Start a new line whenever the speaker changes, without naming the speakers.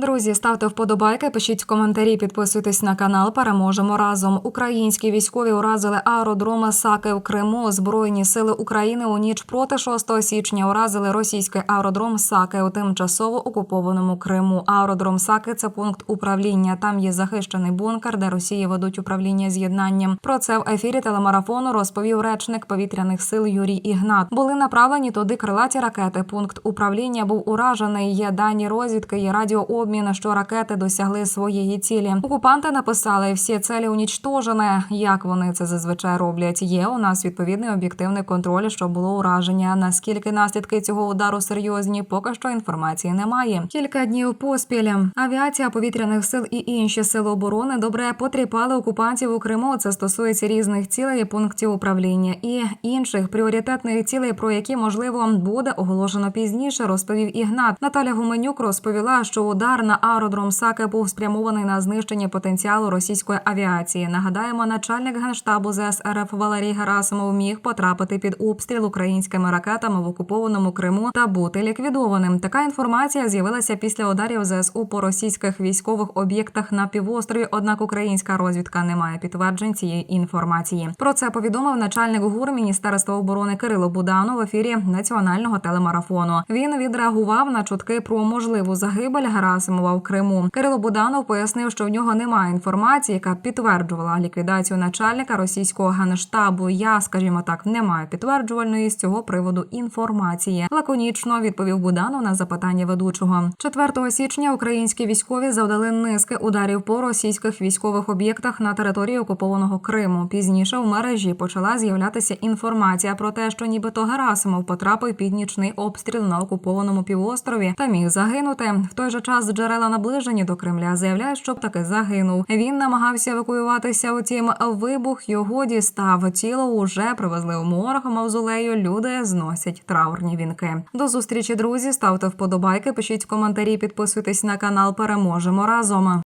Друзі, ставте вподобайки, пишіть коментарі, підписуйтесь на канал. Переможемо разом. Українські військові уразили аеродром Саки в Криму. Збройні сили України у ніч проти 6 січня уразили російський аеродром Саки у тимчасово окупованому Криму. Аеродром Саки це пункт управління. Там є захищений бункер, де Росії ведуть управління з'єднанням. Про це в ефірі телемарафону розповів речник повітряних сил Юрій Ігнат. Були направлені туди крилаті ракети. Пункт управління був уражений. Є дані розвідки, є радіообмін, що ракети досягли своєї цілі. Окупанти написали всі цілі унічтожені. Як вони це зазвичай роблять? Є у нас відповідний об'єктивний контроль, що було ураження. Наскільки наслідки цього удару серйозні? Поки що інформації немає. Кілька днів поспіль авіація повітряних сил і інші сили оборони добре потріпали окупантів у Криму. Це стосується різних цілей і пунктів управління і інших пріоритетних цілей, про які можливо буде оголошено пізніше. Розповів Ігнат. Наталя Гуменюк розповіла, що удар на аеродром Саки був спрямований на знищення потенціалу російської авіації. Нагадаємо, начальник генштабу ЗС РФ Валерій Герасимов міг потрапити під обстріл українськими ракетами в окупованому Криму та бути ліквідованим. Така інформація з'явилася після ударів ЗСУ по російських військових об'єктах на півострові. Однак українська розвідка не має підтверджень цієї інформації. Про це повідомив начальник ГУР Міністерства оборони Кирило Буданов в ефірі національного телемарафону. Він відреагував на чутки про можливу загибель Герасимова в Криму. Кирило Буданов пояснив, що в нього немає інформації, яка підтверджувала ліквідацію начальника російського генштабу. Я, скажімо так, не маю підтверджувальної з цього приводу інформації. Лаконічно відповів Буданов на запитання ведучого. 4 січня українські військові завдали низки ударів по російських військових об'єктах на території окупованого Криму. Пізніше в мережі почала з'являтися інформація про те, що нібито Герасимов потрапив під нічний обстріл на окупованому півострові та міг загинути. В той же час джерела наближені до Кремля заявляють, що таки загинув. Він намагався евакуюватися. Утім, вибух його дістав. Тіло уже привезли в морг мавзолею. Люди зносять траурні вінки. До зустрічі, друзі. Ставте вподобайки, пишіть коментарі, підписуйтесь на канал. Переможемо разом.